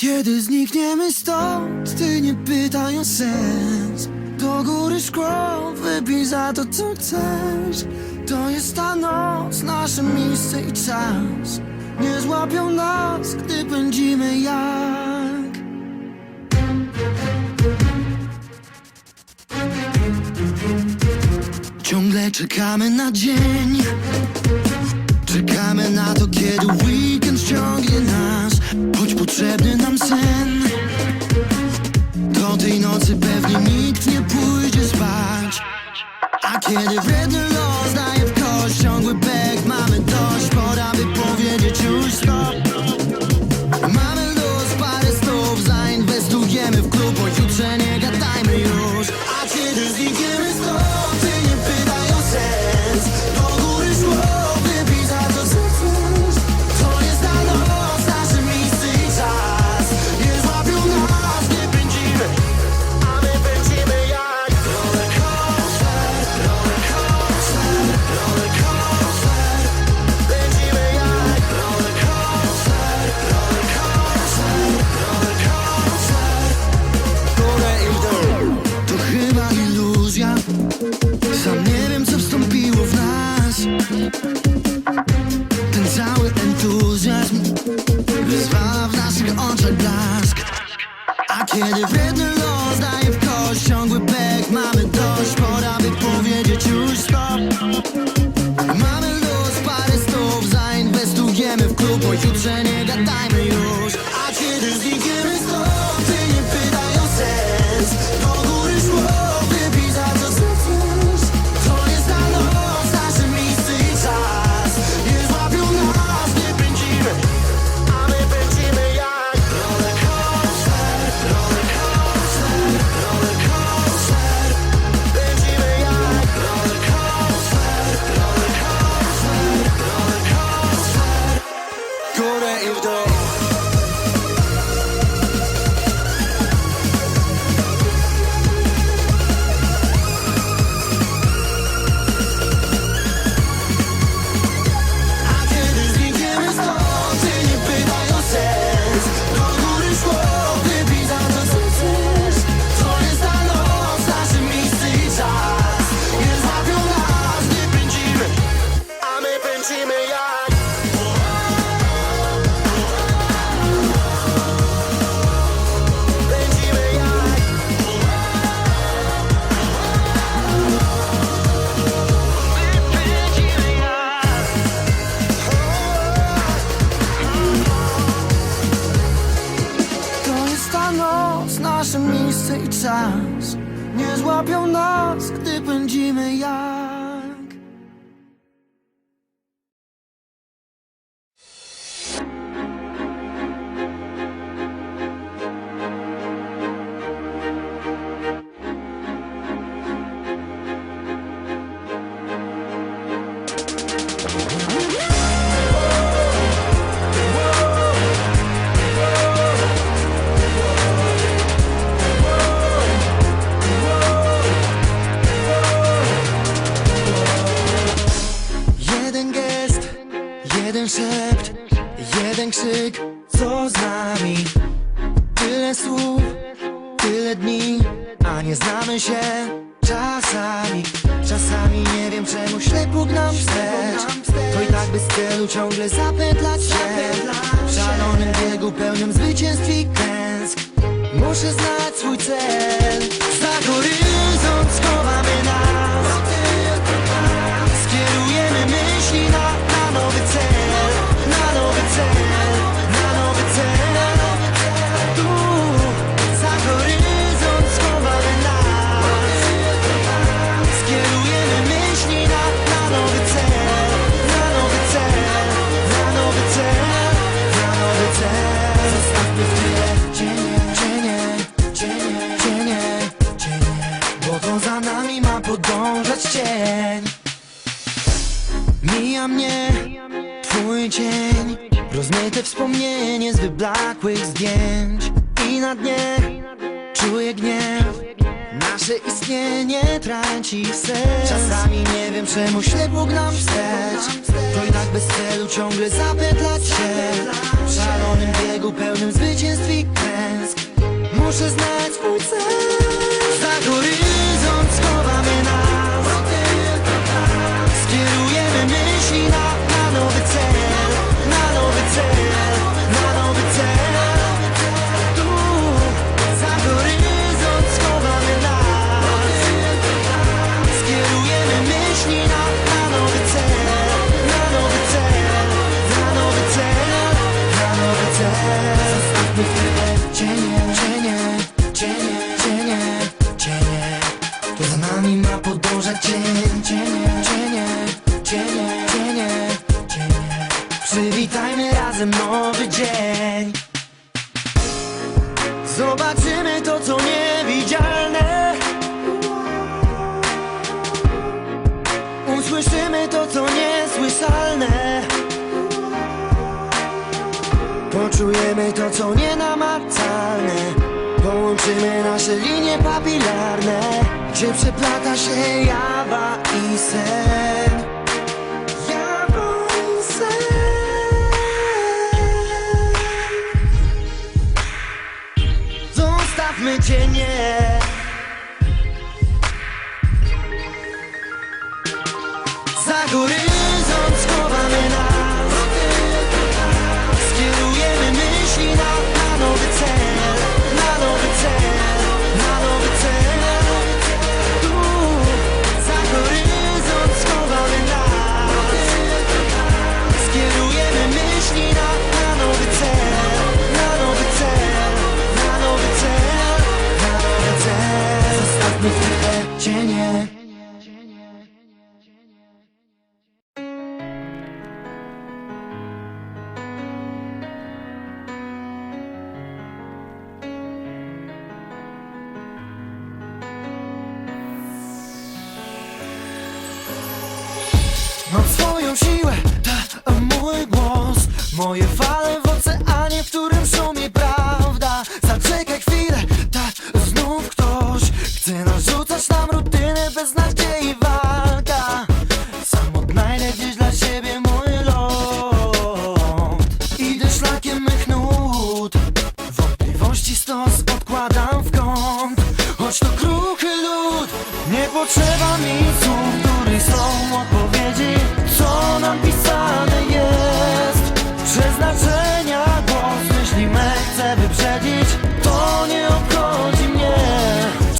Kiedy znikniemy stąd, ty nie pytaj o sens. Do góry szkło, wypij za to co chcesz. To jest ta noc, nasze miejsce i czas. Nie złapią nas, gdy pędzimy jak. Ciągle czekamy na dzień. Czekamy na to, kiedy weekend ściągnie potrzebny nam sen. Do tej nocy pewnie nikt nie pójdzie spać. A kiedy kiedy wredny los daje w kość. Ciągły pek, mamy dość Pora by powiedzieć już stop. Mamy luz, parę stów Zainwestujemy w klub Pojutrze nie gadajmy już. A kiedy czas Nie złapią nas, gdy pędzimy jak Jeden gest, jeden szept, jeden krzyk. Co z nami? Tyle słów, tyle dni A nie znamy się czasami. Czasami nie wiem czemu ślepo gnam wstecz. To i tak bez celu ciągle zapętlać się. W szalonym biegu pełnym zwycięstw i klęsk. Muszę znać swój cel. Za horyzont schowamy Mija mnie twój dzień. Rozmyte wspomnienie z wyblakłych zdjęć. I na dnie czuję gniew. Nasze istnienie traci sens. Czasami nie wiem czemu ślep mógł nam wstecz. To i tak bez celu ciągle zapętlać się. W szalonym biegu pełnym zwycięstw i klęsk. Muszę znać swój cel. Cienie, cienie, cienie, cienie, cienie Przywitajmy razem nowy dzień. Zobaczymy to, co niewidzialne. Usłyszymy to, co niesłyszalne. Poczujemy to, co nienamacalne. Połączymy nasze linie papilarne Gdzie przeplata się ja i sen. Jawa i sen Zostawmy Za horyzont Mam swoją siłę, ta mój głos. Moje fale w oceanie, w którym szumi prawda. Zaczekaj chwilę, ta znów ktoś Chce narzucać nam rutynę bez nadziei walka. Sam odnajdę gdzieś dla siebie mój lot. Idę szlakiem mych nut. Wątpliwości stos odkładam w kąt. Choć to kruchy lód Nie potrzeba mi słów, jest Przeznaczenia